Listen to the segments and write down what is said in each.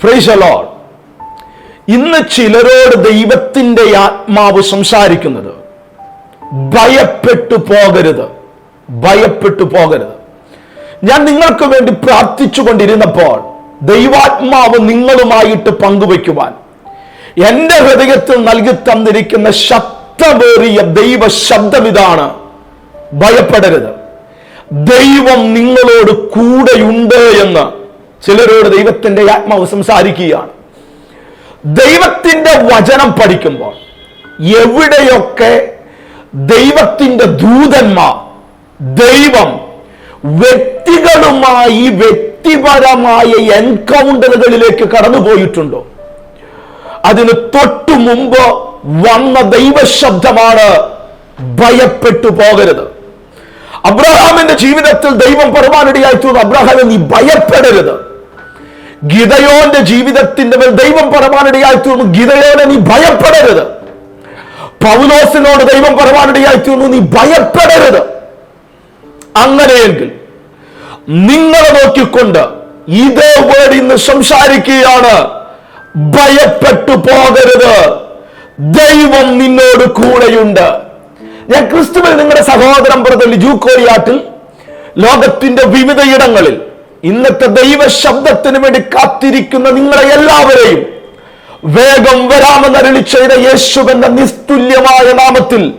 ഫ്രൈസലോൾ ഇന്ന് ചിലരോട് ദൈവത്തിന്റെ ആത്മാവ് സംസാരിക്കുന്നത് ഭയപ്പെട്ടു പോകരുത്. ഭയപ്പെട്ടു പോകരുത്. ഞാൻ നിങ്ങൾക്ക് വേണ്ടി പ്രാർത്ഥിച്ചു കൊണ്ടിരുന്നപ്പോൾ ദൈവാത്മാവ് നിങ്ങളുമായിട്ട് പങ്കുവയ്ക്കുവാൻ എന്റെ ഹൃദയത്തിൽ നൽകി തന്നിരിക്കുന്ന ശക്തമേറിയ ദൈവ ശബ്ദം ഇതാണ് ഭയപ്പെടരുത്. ദൈവം നിങ്ങളോട് കൂടെയുണ്ട് എന്ന് ചിലരോട് ദൈവത്തിന്റെ ആത്മാവ് സംസാരിക്കുകയാണ്. ദൈവത്തിന്റെ വചനം പഠിക്കുമ്പോൾ എവിടെയൊക്കെ ദൈവത്തിന്റെ ദൂതന്മാർ ദൈവം വ്യക്തികളുമായി വ്യക്തിപരമായ എൻകൗണ്ടറുകളിലേക്ക് കടന്നുപോയിട്ടുണ്ടോ? അതിന് തൊട്ടു മുമ്പ് വന്ന ദൈവശബ്ദമാണ് ഭയപ്പെട്ടു പോകരുത്. അബ്രഹാമിന്റെ ജീവിതത്തിൽ ദൈവം പരമാനടിയായി തോന്നുന്നു അബ്രഹാമിന് നീ ഭയപ്പെടരുത്. ഗിതയോന്റെ ജീവിതത്തിന്റെ മേൽ ദൈവം പരമാനടിയായി തീർന്നു ഗിതയോനെ നീ ഭയപ്പെടരുത്. പൗലോസിനോട് ദൈവം പരമാനടിയായി തീർന്നു നീ ഭയപ്പെടരുത്. അങ്ങനെയെങ്കിൽ നിങ്ങളെ നോക്കിക്കൊണ്ട് ഇതേ വേർഡ് ഇന്ന് സംസാരിക്കുകയാണ്. ഭയപ്പെട്ടു പോകരുത്. ദൈവം നിന്നോട് കൂടെയുണ്ട്. ഞാൻ ക്രിസ്തുവിൽ നിങ്ങളുടെ സഹോദരൻ പറഞ്ഞ ലിജു കോരിയാട്ടിൽ ലോകത്തിന്റെ വിവിധയിടങ്ങളിൽ ഇന്നത്തെ ദൈവ ശബ്ദത്തിന് വേണ്ടി കാത്തിരിക്കുന്ന നിങ്ങളെ എല്ലാവരെയും വേഗം വരാമെന്ന് അരുളി ചെയ്ത യേശുവിന്റെ നിസ്തുല്യമായ നാമത്തിൽ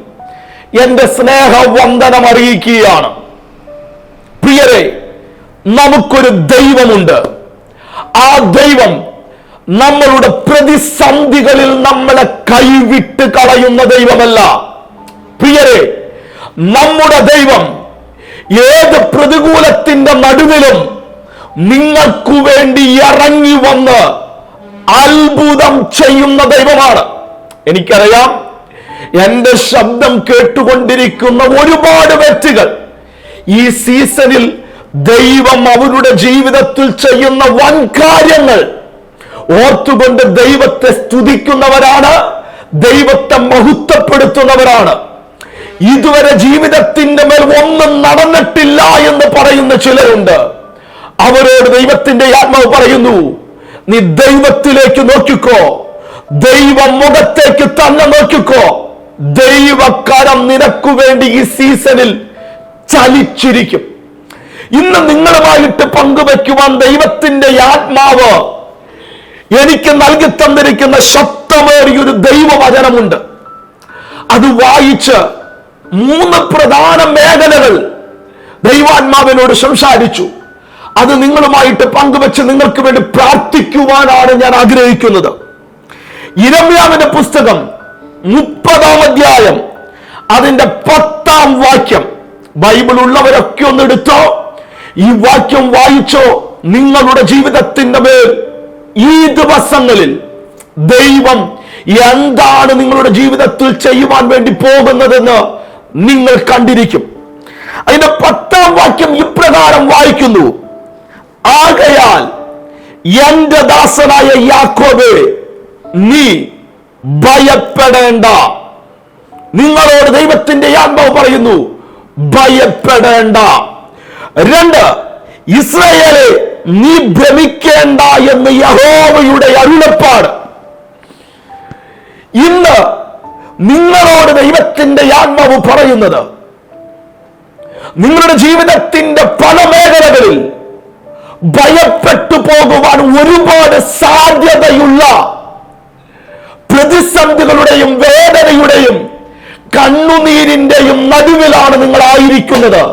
എന്റെ സ്നേഹ വന്ദനം അറിയിക്കുകയാണ്. പ്രിയരെ നമുക്കൊരു ദൈവമുണ്ട്. ആ ദൈവം നമ്മളുടെ പ്രതിസന്ധികളിൽ നമ്മളെ കൈവിട്ട് കളയുന്ന ദൈവമല്ല. പ്രിയരെ നമ്മുടെ ദൈവം ഏത് പ്രതികൂലത്തിന്റെ നടുവിലും നിങ്ങൾക്കു വേണ്ടി ഇറങ്ങി വന്ന് അത്ഭുതം ചെയ്യുന്ന ദൈവമാണ്. എനിക്കറിയാം എന്റെ ശബ്ദം കേട്ടുകൊണ്ടിരിക്കുന്ന ഒരുപാട് വ്യക്തികൾ ഈ സീസണിൽ ദൈവം അവരുടെ ജീവിതത്തിൽ ചെയ്യുന്ന വൻ കാര്യങ്ങൾ ഓർത്തുകൊണ്ട് ദൈവത്തെ സ്തുതിക്കുന്നവരാണ് ദൈവത്തെ മഹത്വപ്പെടുത്തുന്നവരാണ്. ഇതുവരെ ജീവിതത്തിന്റെ മേൽ ഒന്നും നടന്നിട്ടില്ല എന്ന് പറയുന്ന ചിലരുണ്ട്. അവരോട് ദൈവത്തിന്റെ ആത്മാവ് പറയുന്നു നീ ദൈവത്തിലേക്ക് നോക്കിക്കോ. ദൈവ മുഖത്തേക്ക് തന്നെ നോക്കിക്കോ. ദൈവക്കാരം നിനക്കു വേണ്ടി ഈ സീസണിൽ ചലിച്ചിരിക്കും. ഇന്ന് നിങ്ങളുമായിട്ട് പങ്കുവെക്കുവാൻ ദൈവത്തിന്റെ ആത്മാവ് എനിക്ക് നൽകി തന്നിരിക്കുന്ന ശക്തമേറിയൊരു ദൈവവചനമുണ്ട്. അത് വായിച്ച് മൂന്ന് പ്രധാന മേഖലകൾ ദൈവാത്മാവിനോട് സംസാരിച്ചു. അത് നിങ്ങളുമായിട്ട് പങ്കുവെച്ച് നിങ്ങൾക്ക് വേണ്ടി പ്രാർത്ഥിക്കുവാനാണ് ഞാൻ ആഗ്രഹിക്കുന്നത്. ഇരമ്യാവിന്റെ പുസ്തകം മുപ്പതാം അധ്യായം അതിന്റെ പത്താം വാക്യം. ബൈബിൾ ഉള്ളവരൊക്കെ ഒന്ന് എടുത്തോ? ഈ വാക്യം വായിച്ചോ? നിങ്ങളുടെ ജീവിതത്തിന്റെ മേൽ ഈ ദിവസങ്ങളിൽ ദൈവം എന്താണ് നിങ്ങളുടെ ജീവിതത്തിൽ ചെയ്യുവാൻ വേണ്ടി പോകുന്നതെന്ന് നിങ്ങൾ കണ്ടിരിക്കും. അതിന്റെ പത്താം വാക്യം ഇപ്രകാരം വായിക്കുന്നു. ആകയാൽ എന്റെ ദാസനായ യാക്കോബ് നീ ഭയപ്പെടേണ്ട. നിങ്ങളോട് ദൈവത്തിന്റെ ആത്മാവ് പറയുന്നു ഭയപ്പെടേണ്ട. രണ്ട് ഇസ്രയേലെ നീ ഭ്രമിക്കേണ്ട എന്ന് യഹോവയുടെ അരുളപ്പാട്. ഇന്ന് നിങ്ങളോട് ദൈവത്തിന്റെ ആത്മാവ് പറയുന്നത് നിങ്ങളുടെ ജീവിതത്തിന്റെ പല മേഖലകളിൽ ഭയപ്പെട്ടു പോകുവാൻ ഒരുപാട് സാധ്യതയുള്ള പ്രതിസന്ധികളുടെയും വേദനയുടെയും കണ്ണുനീരിന്റെയും നടുവിലാണ് നിങ്ങൾ ആയിരിക്കുന്നത്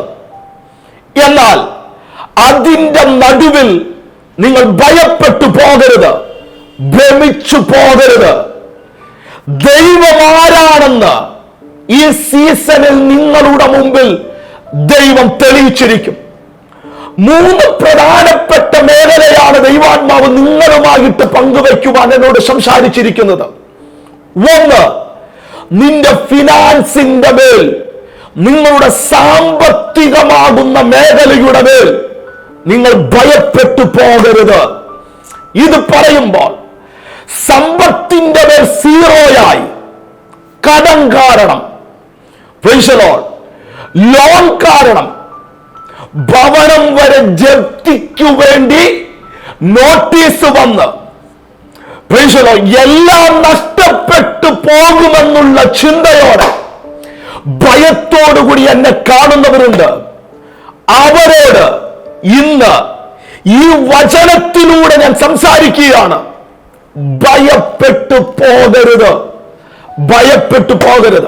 എന്നാൽ അതിന്റെ നടുവിൽ നിങ്ങൾ ഭയപ്പെട്ടു പോകരുത്. ഭ്രമിച്ചു പോകരുത്. ദൈവമാരാണെന്ന് ഈ സീസണിൽ നിങ്ങളുടെ മുമ്പിൽ ദൈവം തെളിയിച്ചിരിക്കും. മൂന്ന് പ്രധാനപ്പെട്ട മേഖലയാണ് ദൈവാത്മാവ് നിങ്ങളുമായിട്ട് പങ്കുവയ്ക്കുവാൻ എന്നോട് സംസാരിച്ചിരിക്കുന്നത്. ഒന്ന് നിന്റെ ഫിനാൻസിന്റെ മേൽ നിങ്ങളുടെ സാമ്പത്തികമാകുന്ന മേഖലയുടെ മേൽ നിങ്ങൾ ഭയപ്പെട്ടു പോകരുത്. ഇത് പറയുമ്പോൾ സമ്പത്തിന്റെ മേൽ സീറോയായി. കടം കാരണം. ലോൺ കാരണം. ഭവനം വരെ ജപ്തിക്കു വേണ്ടി നോട്ടീസ് വന്ന്. എല്ലാം നഷ്ടപ്പെട്ടു പോകുമെന്നുള്ള ചിന്തയോടെ ഭയത്തോടുകൂടി എന്നെ കാണുന്നവരുണ്ട്. അവരോട് ഇന്ന് ഈ വചനത്തിലൂടെ ഞാൻ സംസാരിക്കുകയാണ്. ഭയപ്പെട്ടു പോകരുത്. ഭയപ്പെട്ടു പോകരുത്.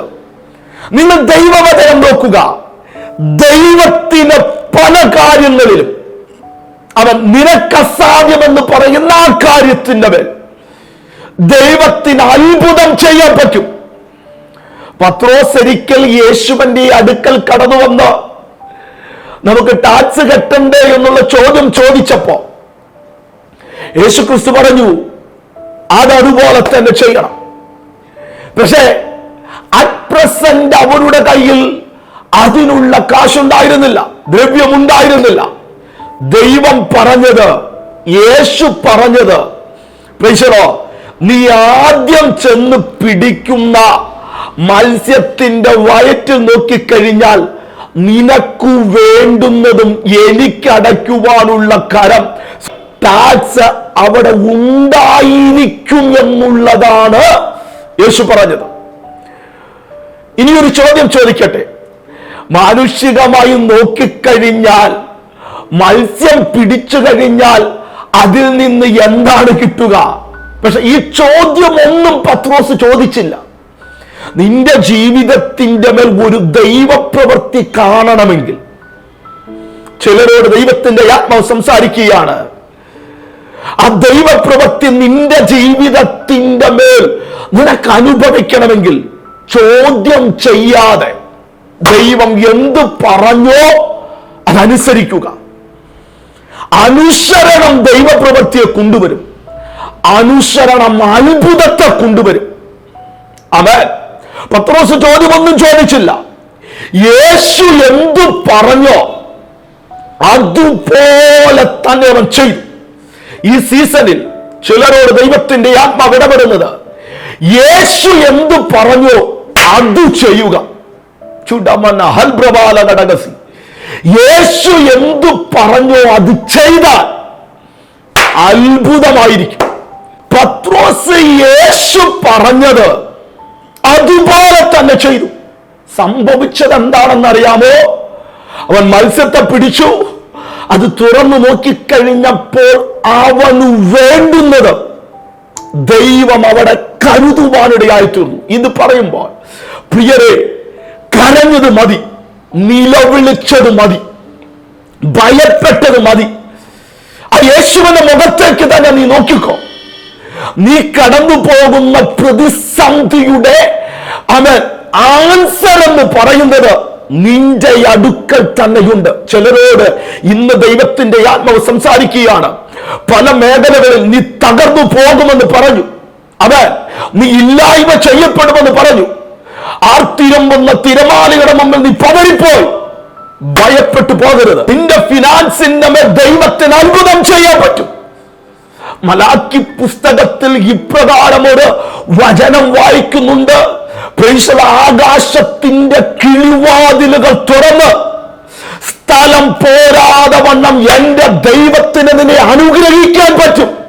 നിങ്ങൾ ദൈവവചനം നോക്കുക. ദൈവത്തിന് പല കാര്യങ്ങളിലും അവൻ നിനക്കസാധ്യമെന്ന് പറയുന്ന ആ കാര്യത്തിന്റെ മേൽ ദൈവത്തിന് അത്ഭുതം ചെയ്യാൻ പറ്റും. പത്രോസ് യേശുവന്റെ അടുക്കൽ കടന്നു വന്ന് നമുക്ക് ടാക്സ് കെട്ടണ്ടേ എന്നുള്ള ചോദ്യം ചോദിച്ചപ്പോ യേശു ക്രിസ്തു പറഞ്ഞു അതതുപോലെ തന്നെ ചെയ്യണം. പക്ഷേ അറ്റ് പ്രസന്റ് അവരുടെ കയ്യിൽ അതിനുള്ള കാശുണ്ടായിരുന്നില്ല. ദ്രവ്യമുണ്ടായിരുന്നില്ല. ദൈവം പറഞ്ഞത് യേശു പറഞ്ഞത് പ്രൈസറോ നീ ആദ്യം ചെന്ന് പിടിക്കുന്ന മത്സ്യത്തിന്റെ വയറ്റിൽ നോക്കിക്കഴിഞ്ഞാൽ നിനക്കു വേണ്ടുന്നതും എനിക്കടയ്ക്കുവാനുള്ള കരം ടാക്സ് അവിടെ ഉണ്ടായിരിക്കും എന്നുള്ളതാണ് യേശു പറഞ്ഞത്. ഇനിയൊരു ചോദ്യം ചോദിക്കട്ടെ. മാനുഷികമായി നോക്കിക്കഴിഞ്ഞാൽ മത്സ്യം പിടിച്ചു കഴിഞ്ഞാൽ അതിൽ നിന്ന് എന്താണ് കിട്ടുക? പക്ഷെ ഈ ചോദ്യം ഒന്നും പത്രോസ് ചോദിച്ചില്ല. നിന്റെ ജീവിതത്തിന്റെ മേൽ ഒരു ദൈവപ്രവൃത്തി കാണണമെങ്കിൽ ചിലരോട് ദൈവത്തിന്റെ ആത്മാവ് സംസാരിക്കുകയാണ്. ആ ദൈവപ്രവൃത്തി നിന്റെ ജീവിതത്തിന്റെ മേൽ നിനക്ക് അനുഭവിക്കണമെങ്കിൽ ചോദ്യം ചെയ്യാതെ ദൈവം എന്ത് പറഞ്ഞോ അതനുസരിക്കുക. അനുസരണം ദൈവപ്രവൃത്തിയെ കൊണ്ടുവരും. അനുസരണം അത്ഭുതത്തെ കൊണ്ടുവരും. അവൻ പത്രോസ് ചോദ്യമൊന്നും ചോദിച്ചില്ല. യേശു എന്തു പറഞ്ഞോ അതുപോലെ തന്നെ അവൻ ചെയ്തു ഈ സീസണിൽ ചിലരോട് ദൈവത്തിന്റെ ആത്മാവ് ഇടപെടുന്നത് യേശു എന്തു പറഞ്ഞോ അത് ചെയ്യുക. യേശു എന്തു പറഞ്ഞോ അത് ചെയ്താൽ അത്ഭുതമായിരിക്കും. പത്രോസ് യേശു പറഞ്ഞത് അതുപോലെ തന്നെ ചെയ്തു. സംഭവിച്ചത് എന്താണെന്ന് അറിയാമോ അവൻ മത്സ്യത്തെ പിടിച്ചു. അത് തുറന്നു നോക്കിക്കഴിഞ്ഞപ്പോൾ അവന് വേണ്ടുന്നത് ദൈവം അവിടെ കരുതുവാനിടയായിത്തീർന്നു. ഇത് പറയുമ്പോൾ പ്രിയരെ കരഞ്ഞത് മതി നിലവിളിച്ചത് മതി ഭയപ്പെട്ടത് മതി. ആ യേശുവിന്റെ മുഖത്തേക്ക് തന്നെ നീ നോക്കിക്കോ. നീ കടന്നു പോകുന്ന പ്രതിസന്ധിയുടെ അവൻ ആൻസർ എന്ന് പറയുന്നത് നിന്റെ അടുക്കൽ തന്നെയുണ്ട്. ചിലരോട് ഇന്ന് ദൈവത്തിന്റെ ആത്മാവ് സംസാരിക്കുകയാണ്. പല മേഖലകളിൽ നീ തകർന്നു പോകുമെന്ന് പറഞ്ഞു. അവൻ നീ ഇല്ലായ്മ ചെയ്യപ്പെടുമെന്ന് പറഞ്ഞു. ആർത്തിരമ്പുന്ന തിരമാലയുടെ മുമ്പിൽ നീ പതറിപ്പോയി. ഭയപ്പെട്ടു പോകരുത്. നിന്റെ ഫിനാൻസിന്റെ മേൽ ദൈവത്തിന് അത്ഭുതം ചെയ്യാൻ പറ്റും. മലാക്കി പുസ്തകത്തിൽ ഇപ്രകാരം ഒരു വചനം വായിക്കുന്നുണ്ട്. ആകാശത്തിന്റെ കിളിവാതിലുകൾ തുറന്ന് സ്ഥലം പോരാതെ വണ്ണം എന്റെ ദൈവത്തിന് നിന്നെ അനുഗ്രഹിക്കാൻ പറ്റും.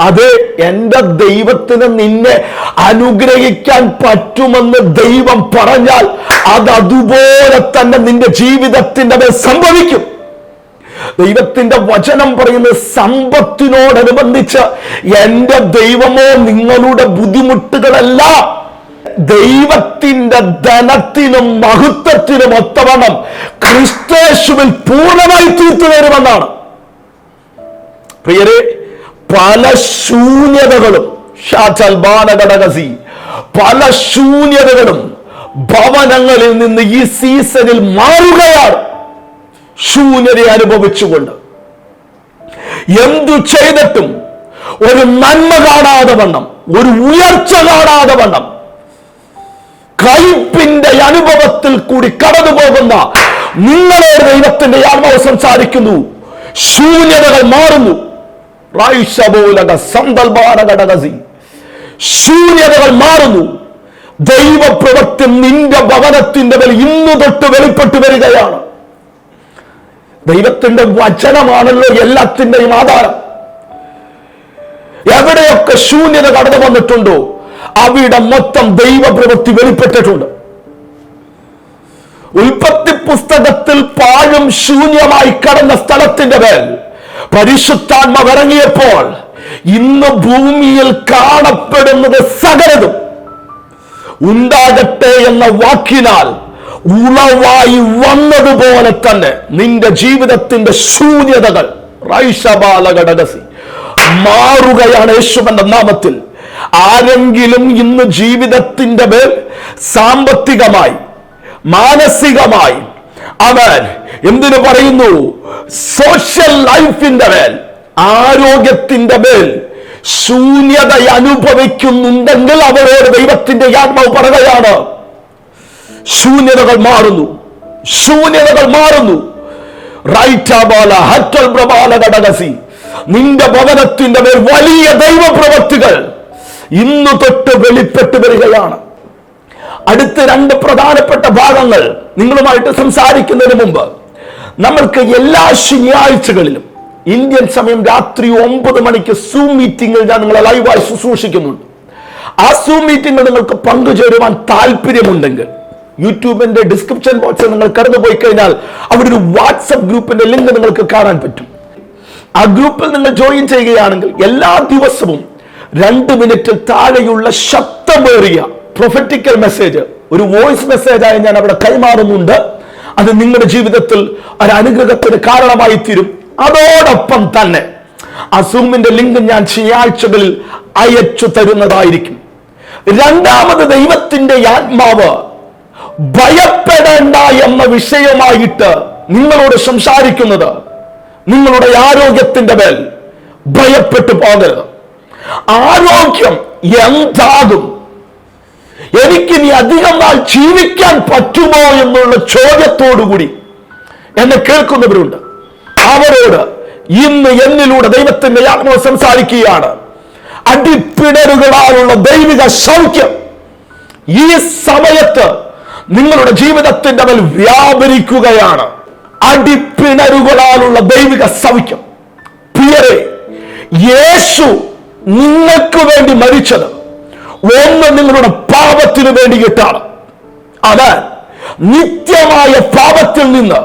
അത് എന്റെ ദൈവത്തിന് നിന്നെ അനുഗ്രഹിക്കാൻ പറ്റുമെന്ന് ദൈവം പറഞ്ഞാൽ അത് അതുപോലെ തന്നെ നിന്റെ ജീവിതത്തിന്റെ മേൽ സംഭവിക്കും. ദൈവത്തിന്റെ വചനം പറയുന്ന സമ്പത്തിനോടനുബന്ധിച്ച് എന്റെ ദൈവമോ നിങ്ങളുടെ ബുദ്ധിമുട്ടുകളല്ല. ദൈവത്തിന്റെ ധനത്തിനും മഹത്വത്തിനും ഒത്തവണ്ണം ക്രിസ്തേശുവിൽ പൂർണമായി തീർത്തു തരുമെന്നാണ് പ്രിയരെ പല ശൂന്യതകളും പല ശൂന്യതകളും ഭവനങ്ങളിൽ നിന്ന് ഈ സീസണിൽ മാറുകയാണ്. ശൂന്യത അനുഭവിച്ചുകൊണ്ട് എന്തു ചെയ്തിട്ടും ഒരു നന്മ കാണാതെ വണ്ണം ഒരു ഉയർച്ച കാണാതെ വണ്ണം കയ്പിന്റെ അനുഭവത്തിൽ കൂടി കടന്നു പോകുന്ന നിങ്ങളോട് ദൈവത്തിന്റെ ആത്മാവ് സംസാരിക്കുന്നു. ശൂന്യതകൾ മാറുന്നു. ശൂന്യതകൾ മാറുന്നു. ദൈവപ്രവൃത്തി നിന്റെ ഭവനത്തിന്റെ മേൽ ഇന്ന് തൊട്ട് വെളിപ്പെട്ടു വരികയാണ്. ദൈവത്തിന്റെ വചനമാണല്ലോ എല്ലാത്തിന്റെയും ആധാരം. എവിടെയൊക്കെ ശൂന്യത കടന്നു വന്നിട്ടുണ്ടോ അവിടെ മൊത്തം ദൈവപ്രവൃത്തി വെളിപ്പെട്ടിട്ടുണ്ട്. ഉൽപ്പത്തി പുസ്തകത്തിൽ പാഴും ശൂന്യമായി കടന്ന സ്ഥലത്തിന്റെ മേൽ പരിശുദ്ധാത്മ ഇറങ്ങിയപ്പോൾ ഇന്ന് ഭൂമിയിൽ കാണപ്പെടുന്നത് സകലതും ഉണ്ടാകട്ടെ എന്ന വാക്കിനാൽ ഉളവായി വന്നതുപോലെ തന്നെ നിന്റെ ജീവിതത്തിന്റെ ശൂന്യതകൾ. റൈഷബാലഘടകസി മാറുകയാണ് യേശുവന്റെ നാമത്തിൽ. ആരെങ്കിലും ഇന്ന് ജീവിതത്തിന്റെ മേൽ സാമ്പത്തികമായി മാനസികമായി അവൻ എന്തിനു പറയുന്നു? സോഷ്യൽ ലൈഫിന്റെ മേൽ ആരോഗ്യത്തിന്റെ മേൽ ശൂന്യത അനുഭവിക്കുന്നുണ്ടെങ്കിൽ അവരോട് ദൈവത്തിന്റെ ആത്മാവ് പറയുകയാണ്. ശൂന്യതകൾ മാറുന്നു. ശൂന്യതകൾ മാറുന്നു. നിന്റെ ഭവനത്തിന്റെ മേൽ വലിയ ദൈവപ്രവൃത്തികൾ ഇന്ന് തൊട്ട് വെളിപ്പെട്ട് വരികയാണ്. അടുത്ത രണ്ട് പ്രധാനപ്പെട്ട ഭാഗങ്ങൾ നിങ്ങളുമായിട്ട് സംസാരിക്കുന്നതിന് മുമ്പ് നമ്മൾക്ക് എല്ലാ ശനിയാഴ്ചകളിലും ഇന്ത്യൻ സമയം രാത്രി ഒമ്പത് മണിക്ക് സൂം മീറ്റിംഗിൽ ഞാൻ നിങ്ങളെ ലൈവായി ശുശ്രൂഷിക്കുന്നുണ്ട്. ആ സൂം മീറ്റിംഗിൽ നിങ്ങൾക്ക് പങ്കുചേരുവാൻ താല്പര്യമുണ്ടെങ്കിൽ യൂട്യൂബിന്റെ ഡിസ്ക്രിപ്ഷൻ ബോക്സിൽ നിങ്ങൾ കടന്നു പോയി കഴിഞ്ഞാൽ അവിടെ ഒരു വാട്സപ്പ് ഗ്രൂപ്പിന്റെ ലിങ്ക് നിങ്ങൾക്ക് കാണാൻ പറ്റും. ആ ഗ്രൂപ്പിൽ നിങ്ങൾ ജോയിൻ ചെയ്യുകയാണെങ്കിൽ എല്ലാ ദിവസവും രണ്ട് മിനിറ്റിൽ താഴെയുള്ള ശബ്ദമേറിയ പ്രൊഫറ്റിക്കൽ മെസ്സേജ് ഒരു വോയിസ് മെസ്സേജായി ഞാൻ അവിടെ കൈമാറുന്നുണ്ട്. അത് നിങ്ങളുടെ ജീവിതത്തിൽ ഒരു അനുഗ്രഹത്തിന് കാരണമായി തീരും. അതോടൊപ്പം തന്നെ ആ സൂമിന്റെ ലിങ്ക് ഞാൻ ചെയ്യാഴ്ചകളിൽ അയച്ചു തരുന്നതായിരിക്കും. രണ്ടാമത് ദൈവത്തിന്റെ ആത്മാവ് ഭയപ്പെടേണ്ട എന്ന വിഷയമായിട്ട് നിങ്ങളോട് സംസാരിക്കുന്നത് നിങ്ങളുടെ ആരോഗ്യത്തിന്റെ മേൽ ഭയപ്പെട്ടു പോകരുത്. ആരോഗ്യം എന്താകും? എനിക്കിനി അധികം നാൾ ജീവിക്കാൻ പറ്റുമോ എന്നുള്ള ചോദ്യത്തോടുകൂടി എന്നെ കേൾക്കുന്നവരുണ്ട്. അവരോട് ഇന്ന് എന്നിലൂടെ ദൈവത്തിന്റെ ആത്മാവ് സംസാരിക്കുകയാണ്. അടിപ്പിണരുകളാലുള്ള ദൈവിക സൗഖ്യം ഈ സമയത്ത് നിങ്ങളുടെ ജീവിതത്തിന്റെ മേൽ വ്യാപരിക്കുകയാണ്. അടിപ്പിണരുകളാലുള്ള ദൈവിക സൗഖ്യം പ്രിയരെ യേശു നിങ്ങൾക്ക് വേണ്ടി മരിച്ചത് ഒന്ന് നിങ്ങളുടെ പാപത്തിന് വേണ്ടിയിട്ടാണ്. അത് നിത്യമായ പാപത്തിൽ നിന്ന്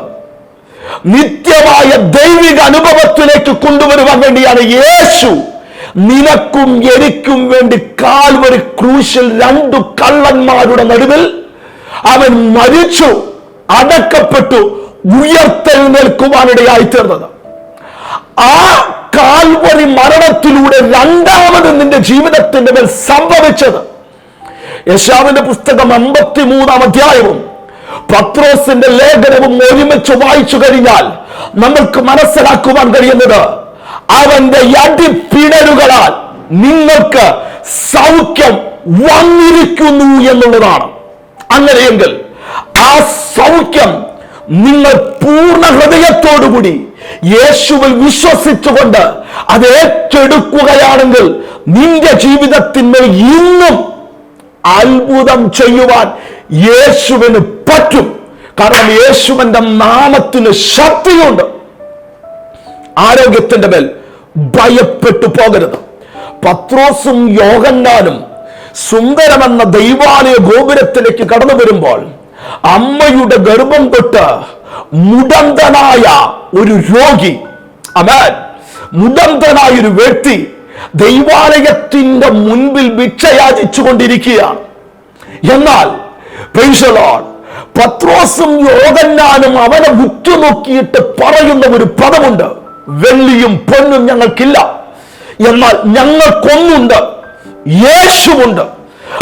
നിത്യമായ ദൈവിക അനുഭവത്തിലേക്ക് കൊണ്ടുവരുവാൻ വേണ്ടിയാണ് യേശു നിനക്കും എനിക്കും വേണ്ടി കാൽവരി ക്രൂശിൽ രണ്ടു കള്ളന്മാരുടെ നടുവിൽ അവൻ മരിച്ചു അടക്കപ്പെട്ടു ഉയർത്തെഴുന്നേൽക്കുവാനിടയായി തീർന്നത്. ആ കാൽവരി മരണത്തിലൂടെ രണ്ടാമത് നിന്റെ ജീവിതത്തിന്റെ മേൽ സംഭവിച്ചത്. യശാവിന്റെ പുസ്തകം അമ്പത്തി മൂന്നാം അധ്യായവും പത്രോസിന്റെ ലേഖനവും ഒരുമിച്ച് വായിച്ചു കഴിഞ്ഞാൽ നമ്മൾക്ക് മനസ്സിലാക്കുവാൻ കഴിയുന്നത് അവന്റെ അടിപ്പിണരുകളാൽ നിങ്ങൾക്ക് സൗഖ്യം വന്നിരിക്കുന്നു എന്നുള്ളതാണ്. അങ്ങനെയെങ്കിൽ ആ സൗഖ്യം നിങ്ങൾ പൂർണ ഹൃദയത്തോടുകൂടി യേശുവിൽ വിശ്വസിച്ചുകൊണ്ട് അത് ഏറ്റെടുക്കുകയാണെങ്കിൽ നിന്റെ ജീവിതത്തിന്മേൽ ഇന്നും അത്ഭുതം ചെയ്യുവാൻ യേശുവിന് പറ്റും. കാരണം യേശുവിന്റെ നാമത്തിന് ശക്തിയുണ്ട്. ആരോഗ്യത്തിന്റെ മേൽ ഭയപ്പെട്ടു പോകരുത്. പത്രോസും യോഗന്നാനും സുന്ദരമെന്ന ദൈവാലയ ഗോപുരത്തിലേക്ക് കടന്നു വരുമ്പോൾ അമ്മയുടെ ഗർഭം തൊട്ട് മുടന്തനായ ഒരു രോഗി അമാൻ മുടന്തനായ ഒരു വ്യക്തി ദൈവാലയത്തിന്റെ മുൻപിൽ ഭിക്ഷയാചിച്ചു കൊണ്ടിരിക്കുകയാണ് എന്നാൽ പത്രോസും യോഗന്നാനും അവനെ ഉറ്റുനോക്കിയിട്ട് പറയുന്ന ഒരു പദമുണ്ട് വെള്ളിയും പൊന്നും ഞങ്ങൾക്കില്ല. എന്നാൽ ഞങ്ങൾക്കൊന്നുണ്ട് യേശുവുണ്ട്.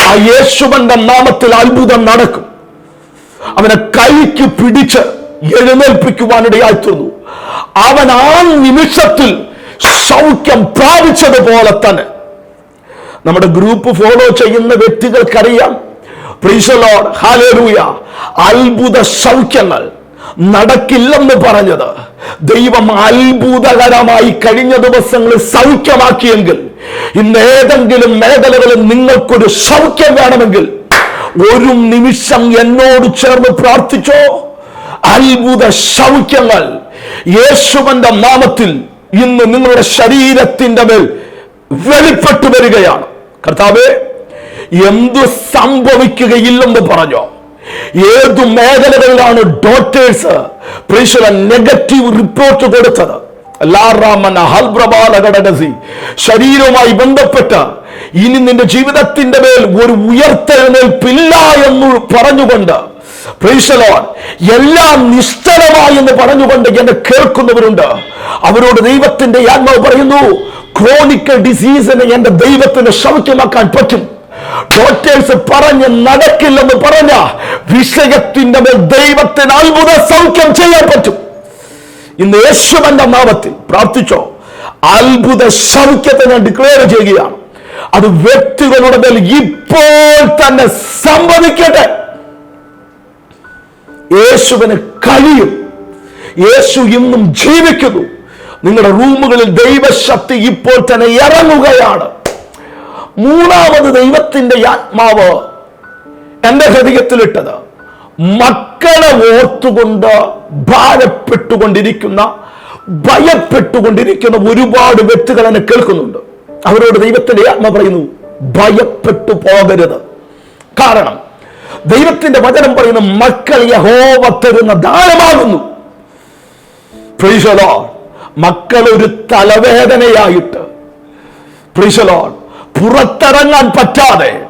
ആ യേശുവന്റെ നാമത്തിൽ അത്ഭുതം നടക്കും. അവനെ കൈക്ക് പിടിച്ച് എഴുന്നേൽപ്പിക്കുവാനിടയായി തീർന്നു അവൻ ആ നിമിഷത്തിൽ സൗഖ്യം പ്രാപിച്ചതുപോലെ തന്നെ. നമ്മുടെ ഗ്രൂപ്പ് ഫോളോ ചെയ്യുന്ന വ്യക്തികൾക്കറിയാം. അത്ഭുത സൗഖ്യങ്ങൾ നടക്കില്ലെന്ന് പറഞ്ഞത്. ദൈവം അത്ഭുതകരമായി കഴിഞ്ഞ ദിവസങ്ങളിൽ സൗഖ്യമാക്കിയെങ്കിൽ ഇന്ന് ഏതെങ്കിലും മേഖലകളിൽ നിങ്ങൾക്കൊരു സൗഖ്യം വേണമെങ്കിൽ ഒരു നിമിഷം എന്നോട് ചേർന്ന് പ്രാർത്ഥിച്ചോ? അത്ഭുത ശൗഖ്യങ്ങൾ യേശുവന്റെ നാമത്തിൽ ഇന്ന് നിങ്ങളുടെ ശരീരത്തിന്റെ മേൽ വെളിപ്പെട്ടു വരികയാണ്. കർത്താവേ എന്തു സംഭവിക്കുകയില്ലെന്ന് പറഞ്ഞോ? ഏതു മേഖലകളിലാണ് ഡോക്ടേഴ്സ് നെഗറ്റീവ് റിപ്പോർട്ട് കൊടുത്തത്? ശരീരവുമായി ബന്ധപ്പെട്ട് ഇനി നിന്റെ ജീവിതത്തിന്റെ മേൽ ഒരു ഉയർത്തെഴുന്നേൽപ്പില്ല എന്ന് പറഞ്ഞുകൊണ്ട് എല്ലാം നിശ്ചലമായി എന്ന് പറഞ്ഞുകൊണ്ട് എന്നെ കേൾക്കുന്നവരുണ്ട്. അവരോട് ദൈവത്തിന്റെ ആത്മാവ് പറയുന്നു ക്രോണിക്കൽ ഡിസീസിനെ എന്റെ ദൈവത്തിന് ശൗക്യമാക്കാൻ പറ്റും. ഡോക്ടേഴ്സ് പറഞ്ഞ് നടക്കില്ലെന്ന് പറഞ്ഞ വിഷയത്തിന്റെ മേൽ ദൈവത്തിന് അത്ഭുത സൗഖ്യം ചെയ്യാൻ പറ്റും. ഇന്ന് യേശുവന്റെ നാമത്തിൽ പ്രാർത്ഥിച്ചോ അത്ഭുത സൗഖ്യത്തെ ഞാൻ ഡിക്ലെയർ ചെയ്യുകയാണ്. അത് വ്യക്തികളുടെ മേൽ ഇപ്പോൾ തന്നെ സംഭവിക്കട്ടെ. യേശുവിന് കഴിയും. യേശു ഇന്നും ജീവിക്കുന്നു. നിങ്ങളുടെ റൂമുകളിൽ ദൈവശക്തി ഇപ്പോൾ തന്നെ ഇറങ്ങുകയാണ്. മൂന്നാമത് ദൈവത്തിന്റെ ആത്മാവ് എന്റെ ഹൃദയത്തിലിട്ടത്. മക്കളെ ഓർത്തുകൊണ്ട് ഭാരപ്പെട്ടുകൊണ്ടിരിക്കുന്ന ഭയപ്പെട്ടുകൊണ്ടിരിക്കുന്ന ഒരുപാട് വ്യക്തികൾ എന്നെ കേൾക്കുന്നുണ്ട്. അവരോട് ദൈവത്തിന്റെ ആത്മ പറയുന്നു ഭയപ്പെട്ടു പോകരുത്. കാരണം ദൈവത്തിന്റെ വചനം പറയുന്ന മക്കൾ യഹോവ തരുന്ന ദാനമാകുന്നു. മക്കൾ ഒരു തലവേദനയായിട്ട്. Lord. പുറത്തിറങ്ങാൻ പറ്റാതെ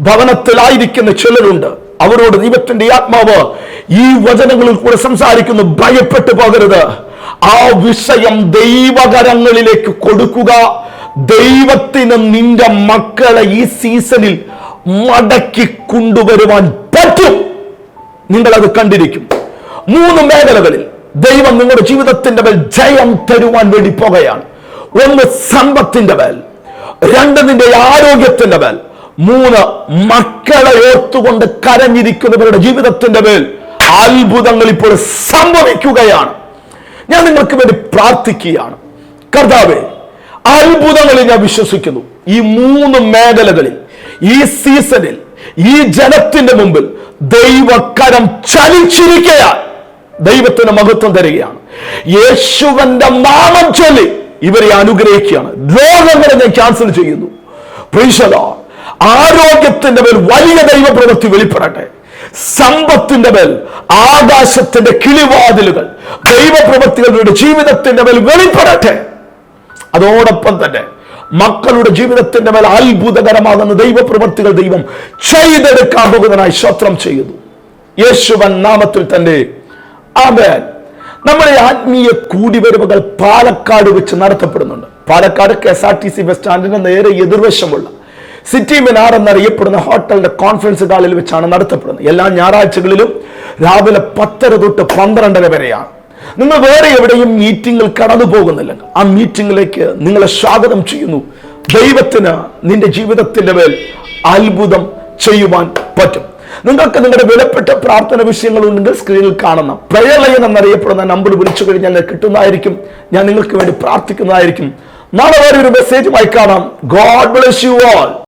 ഭവനത്തിലായിരിക്കുന്ന ചിലരുണ്ട്. അവരോട് ദൈവത്തിന്റെ ആത്മാവ് ഈ വചനങ്ങളിൽ കൂടെ സംസാരിക്കുന്നു. ഭയപ്പെട്ടു പോകരുത്. ആ വിഷയം ദൈവകരങ്ങളിലേക്ക് കൊടുക്കുക. ദൈവത്തിന് നിന്റെ മക്കളെ ഈ സീസണിൽ മടക്കി കൊണ്ടുവരുവാൻ പറ്റും. നിങ്ങൾ അത് കണ്ടിരിക്കും. മൂന്ന് മേഖലകളിൽ ദൈവം നിങ്ങളുടെ ജീവിതത്തിന്റെ മേൽ ജയം തരുവാൻ വേണ്ടി പോകുകയാണ്. ഒന്ന് സമ്പത്തിന്റെ മേൽ രണ്ട് നിന്റെ ആരോഗ്യത്തിന്റെ മേൽ മൂന്ന് മക്കളെ ഓർത്തുകൊണ്ട് കരഞ്ഞിരിക്കുന്നവരുടെ ജീവിതത്തിന്റെ മേൽ അത്ഭുതങ്ങൾ ഇപ്പോൾ സംഭവിക്കുകയാണ്. ഞാൻ നിങ്ങൾക്ക് വേണ്ടി പ്രാർത്ഥിക്കുകയാണ്. കർത്താവെ അത്ഭുതങ്ങളിൽ ഞാൻ വിശ്വസിക്കുന്നു. ഈ മൂന്ന് മേഖലകളിൽ ഈ സീസണിൽ ഈ ജനത്തിന്റെ മുമ്പിൽ ദൈവക്കരം ചലിച്ചിരിക്കയാൽ ദൈവത്തിന് മഹത്വം തരികയാണ്. യേശുവന്റെ നാമം ചൊല്ലി ഇവരെ അനുഗ്രഹിക്കുകയാണ്. രോഗങ്ങളെ ഞാൻ ക്യാൻസൽ ചെയ്യുന്നു. ആരോഗ്യത്തിന്റെ മേൽ വലിയ ദൈവപ്രവൃത്തി വെളിപ്പെടട്ടെ. സമ്പത്തിന്റെ മേൽ ആകാശത്തിന്റെ കിളിവാതിലുകൾ ദൈവപ്രവൃത്തികളുടെ ജീവിതത്തിന്റെ മേൽ വെളിപ്പെടട്ടെ. അതോടൊപ്പം തന്നെ മക്കളുടെ ജീവിതത്തിന്റെ മേൽ അത്ഭുതകരമാകുന്ന ദൈവപ്രവൃത്തികൾ ദൈവം ചെയ്തെടുക്കാൻ പോകുന്നതിനായി സ്വത്രം ചെയ്യുന്നു യേശുവൻ നാമത്തിൽ തന്നെ. ആമേൻ. നമ്മുടെ ആത്മീയ കൂടിവരവുകൾ പാലക്കാട് വെച്ച് നടത്തപ്പെടുന്നുണ്ട്. Palakkad K S R T C bus സ്റ്റാൻഡിന്റെ നേരെ എതിർവശമുള്ള സിറ്റി മിനാർ എന്നറിയപ്പെടുന്ന ഹോട്ടലിന്റെ കോൺഫറൻസ് ഹാളിൽ വെച്ചാണ് നടത്തപ്പെടുന്നത്. എല്ലാ ഞായറാഴ്ചകളിലും രാവിലെ പത്തര തൊട്ട് പന്ത്രണ്ടര വരെയാണ്. നിങ്ങൾ വേറെ എവിടെയും മീറ്റിംഗിൽ കടന്നു പോകുന്നില്ല ആ മീറ്റിംഗിലേക്ക് നിങ്ങളെ സ്വാഗതം ചെയ്യുന്നു. ദൈവത്തിന് നിന്റെ ജീവിതത്തിന്റെ മേൽ അത്ഭുതം ചെയ്യുവാൻ പറ്റും. നിങ്ങൾക്ക് നിങ്ങളുടെ വിലപ്പെട്ട പ്രാർത്ഥന വിഷയങ്ങൾ ഉണ്ടെങ്കിൽ സ്ക്രീനിൽ കാണുന്ന പ്രയലയൻ എന്നറിയപ്പെടുന്ന നമ്പർ വിളിച്ചു കഴിഞ്ഞാൽ കിട്ടുന്നതായിരിക്കും. ഞാൻ നിങ്ങൾക്ക് വേണ്ടി പ്രാർത്ഥിക്കുന്നതായിരിക്കും. നാളെ വേറെ ഒരു മെസ്സേജുമായി കാണാം. God bless you all